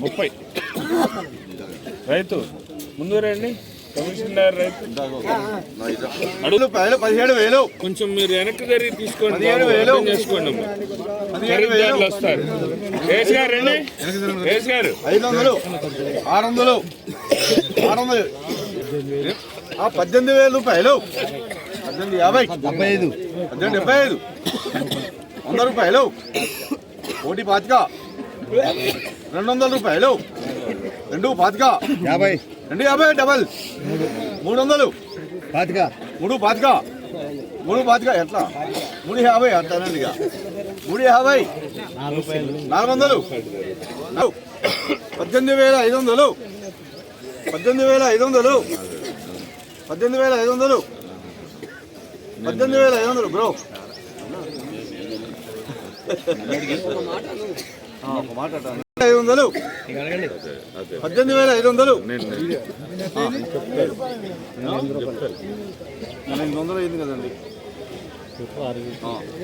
ముప్పై. రైతు ముందు రండి. కమిషనర్ రైతు. అడుగులు పదిహేడు పదిహేడు వేలు. కొంచెం మీరు వెనక్కి జరిగి తీసుకోండి పదిహేడు వేలు. చేసుకోండి ఖరీదారులు వస్తారు. గారు రండి. గారు. ఐదు వందలు. ఆరు వందలు. ఆరు వందలు. ఆ, పద్దెనిమిది వేలు రూపాయలు. పద్దెనిమిది యాభై. డెబ్బై ఐదు పద్దెనిమిది డెబ్బై ఐదు. వంద రూపాయలు ఒకటి పాతిక. రెండు వందల రూపాయలు రెండు పాతిక. యాభై. రెండు యాభై డబల్. మూడు వందలు. పాతిక. మూడు పాతిక. మూడు పాతిక ఎట్లా? మూడు యాభై అంటానండి ఇక. మూడు యాభై. నాలుగు వందలు. పద్దెనిమిది వేల ఐదు వందలు. పద్దెనిమిది వేల ఐదు వందలు. పద్దెనిమిది వేల ఐదు వందలు. పద్దెనిమిది వేల ఐదు వందలు బ్రో ఒక మాట. ఐదు వందలు. పద్దెనిమిది వేల ఐదు వందలు. ఎనిమిది వందలు అయింది కదండి.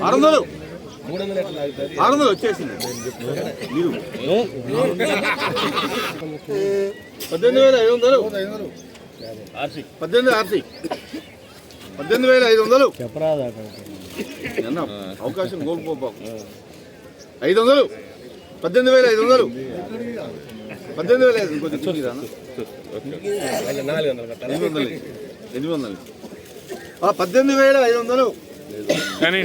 ఆరు వందలు. ఆరు వందలు వచ్చేసింది. మీరు. పద్దెనిమిది వేల ఐదు వందలు. పద్దెనిమిది ఆర్సీ పద్దెనిమిది వేల ఐదు వందలు. అన్న, అవకాశం కోల్పోబాకు. ఐదు వందలు. పద్దెనిమిది వేల ఐదు వందలు. పద్దెనిమిది వేల ఐదు కొంచెం చూసిరా? ఎనిమిది వందలు ఎనిమిది వందలు. ఆ, పద్దెనిమిది వేల ఐదు వందలు. కానీ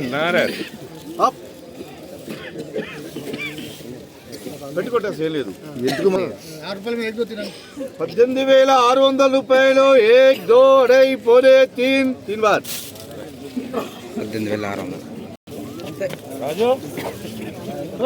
పెట్టుకోట చేయలేదు ఎందుకు పద్దెనిమిది వేల ఆరు వందల రూపాయలు ఏక్ దో అడై పోదే తీన్ తీన్ బార్ పద్దెనిమిది వేల ఆరు వందలు. రాజు?